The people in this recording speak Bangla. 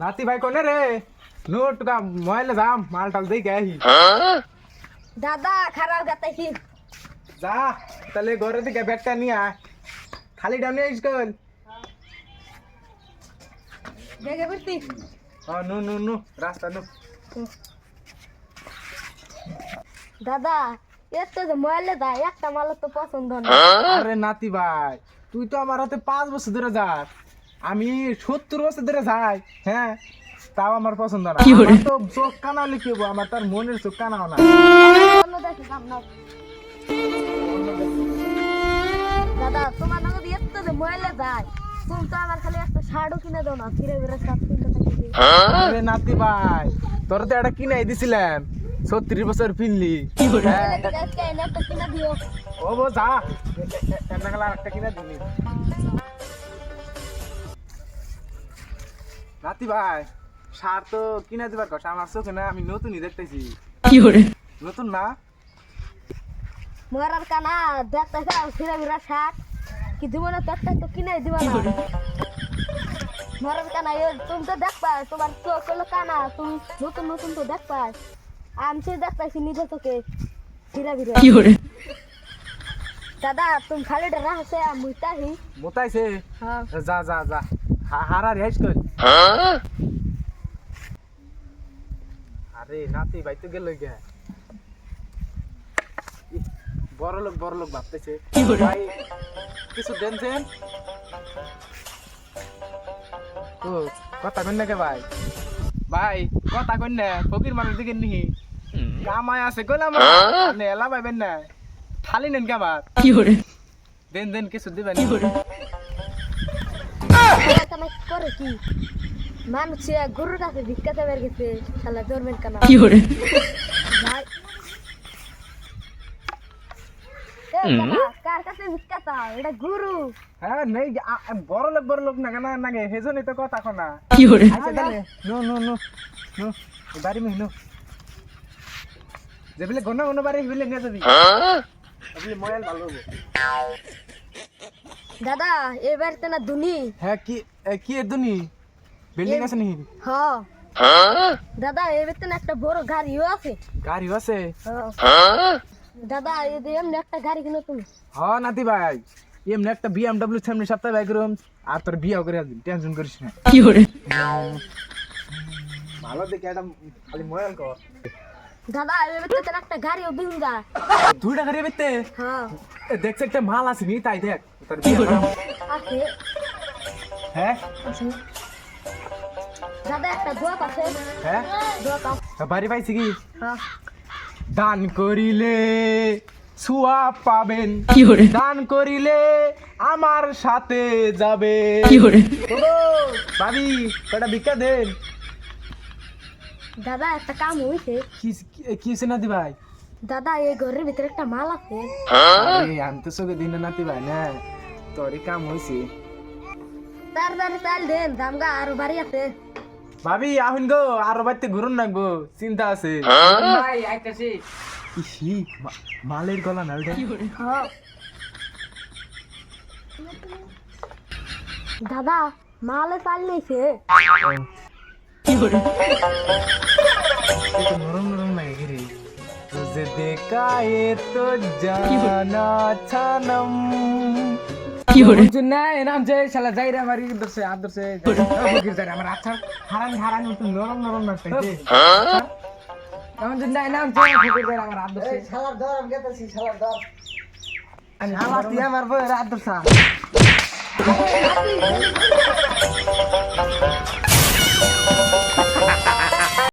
নাতি ভাই কোনে রে নোট কা মোবাইলে যাম মাল টাল দেখে আহি দাদা খারাপ গাতাইছি যা তাহলে ঘরে থেকে ব্যাগটা নিয়ে আয় খালি ডাউনে স্কুল দেখে বুঝতি হ্যাঁ নু নু নু রাস্তা নু দাদা এর তো যে মোবাইলে দেয় একটা মাল তো পছন্দ না আরে নাতি ভাই তুই তো আমার হাতে পাঁচ বছর ধরে যাস আমি সত্তর বছর ধরে যাই হ্যাঁ তাও আমার পছন্দ না আমার তো চোখ কানালে লিখিব আমার তার মনের চোখ কানাও না অন্য দেখি কাম নাও। দাদা তোমার নাম এর তো যে মোবাইলে তুমি তো আমার খালি একটা কিনে দাও না ফিরে ফিরে সাত কিনতে থাকি আরে নাতি ভাই তোর তো একটা কিনাই দিছিলাম ছত্রিশ বছর পিনলি হ্যাঁ কিনে ও যা একটা কিনা দিলি নাতি ভাই সার তো কিনা দিবার কথা আমার চোখে না আমি নতুনই দেখতেছি। নতুন না? মরার কানা ফিরে ফিরে শার্ট কি দিব না তো কিনে দিব না। মরার কানা তুমি তো দেখবা তোমার চোখ হলো কানা তুমি নতুন নতুন তো দেখবা। আমি দেখতেছি নিজে তোকে ফিরে ফিরে দাদা তুমি খালি ডরা আছে আমি তাহি মোতাইছে? হ্যাঁ। যা যা যা। হা- হারা রেস কর আরে নাতি ভাই তো গেল গে বড় লোক বড় লোক ভাবতেছে। ভাই কিছু দেনছেন ও কথা কন না কে ভাই? ভাই কথা কন না ফকির মানুষ দিকে নিহি কামায় আছে গোলাম আপনি এলা পাইবেন না। খালি নেন কে আবার দেন দেন কিছু দিবেন মরার কানা করে কি? মানুষ গরুর কাছে ভিক্ষা দেবার গেছে শালা ধরবেন কানা? ভাই। এ কার কাছে ভিক্ষা এটা গুরু। হ্যাঁ নেই বড় লোক বড় লোক না কেন? নাগে হেজনই তো কথা কোনা তাহলে নো নো নো নো বাড়ি মি নো। যে বলে গনা গনা বাড়ি বলে নিয়ে যাবি। বলে মোবাইল ভালো হবে দাদা এবার তো না দুনি। হ্যাঁ কি কি এ দুনি? বিল্ডিং আছে নি হ। দাদা এবার তো না একটা বড় গাড়িও আছে। গাড়ি আছে? হ্যাঁ। দাদা এই যে এমনি একটা গাড়ি কিনো তুমি। হ নাতি ভাই। এমনি একটা বিএমডব্লিউ সামনে সপ্তাহে বাইক রুম আর তোর বিয়ে করে দিন টেনশন করিস না। ভালো দেখে একটা খালি মোবাইল কর দাদা এবার তো না একটা গাড়িও বিন্দা দুইটা গাড়ি বেতে হ্যাঁ। দেখছে একটা মাল আছে নি তাই দেখ। তোর আছে। হ্যাঁ? দাদা একটা আছে। হ্যাঁ? বাড়ি পাইছি কি? হ্যাঁ। দান করিলে সুয়া পাবেন। দান করিলে আমার সাথে যাবে ওগো, ভাবি কটা ভিক্ষা দেন? দাদা একটা কাম হইছে। কি কি- কি নাতি ভাই? দাদা এই ঘরের ভিতরে একটা মাল আছে। আরে আমি তো চোখে দিন নাতি ভাই না। তোরই কাম হয়েছে তাড়াতাড়ি চাল দেন দামগা আরও বাড়ি আছে। ভাবি আহুন গো আরও বাড়িতে ঘুরুন নাকবো চিন্তা আছে। ভাই আইতাছি। ইসি, মালের গলা নালটা হ্যাঁ দাদা মালে চাল নিয়েছে নরম নরম লাগে গিরি तुझे देखा ये तो जाना छनम না এনাম যে শালা যাই রে আমার ইধর সে আদর সে ফকির যাই আমার আচ্ছা হারান হারান একটু নরম নরম লাগতেছে এমন যে না এনাম যে ফকির যাই আমার আদর সে শালার দর আমি গেতেছি শালার দর আমি হালাতি আমার বই আদর সা দাদা